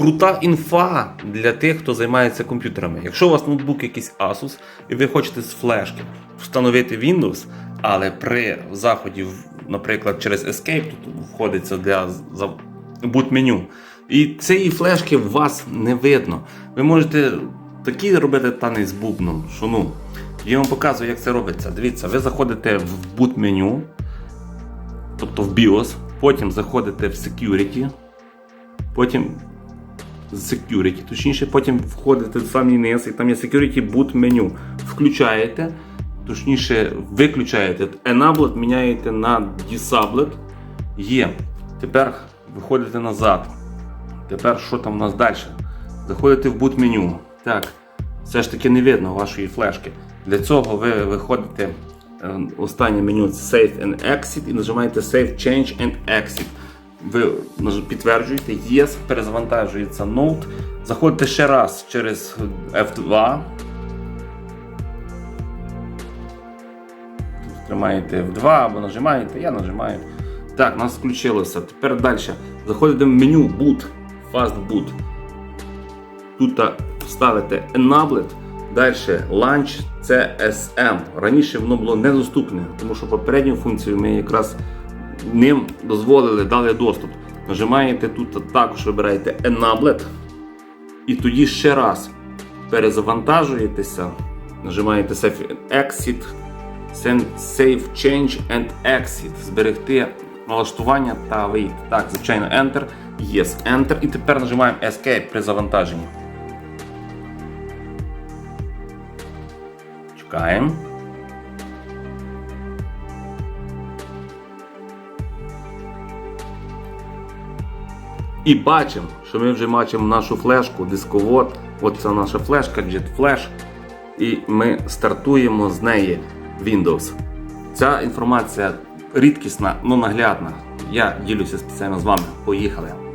крута інфа для тих, хто займається комп'ютерами. Якщо у вас ноутбук якийсь Asus, і ви хочете з флешки встановити Windows, але при заході, наприклад, через Escape, тут входиться для за- boot-меню, і цієї флешки у вас не видно. Ви можете такий робити танець з бубном, що ну. Я вам показую, як це робиться. Дивіться, ви заходите в boot-меню, тобто в BIOS, потім заходите в Security, потім Security, точніше, потім входите в самий низ, і там є Security Boot меню. Включаєте, точніше, виключаєте Enabled, міняєте на Disabled. Є. Тепер виходите назад. Тепер що там у нас далі? Заходите в boot меню. Так, все ж таки не видно вашої флешки. Для цього ви виходите е, останнє меню Save and Exit і нажимаєте Save Change and Exit. Ви підтверджуєте Yes, перезавантажується Note. Заходите ще раз через F2. Тримаєте F2 або нажимаєте, я нажимаю. Так, у нас включилося. Тепер далі. Заходите в меню Boot, Fast Boot. Тут ставите Enabled, далі Launch CSM. Раніше воно було недоступне, тому що попередню функцію ми якраз ним дозволили, дали доступ. Нажимаєте тут також вибираєте Enabled. І тоді ще раз перезавантажуєтеся, нажимаєте Save Exit, Save Change and Exit. Зберегти налаштування та вийти. Так, звичайно, Enter. Yes, Enter. І тепер нажимаємо Escape при завантаженні. Чекаємо. І бачимо, що ми вже бачимо нашу флешку, дисковод. Оце наша флешка, JetFlash. І ми стартуємо з неї Windows. Ця інформація рідкісна, але наглядна. Я ділюся спеціально з вами. Поїхали.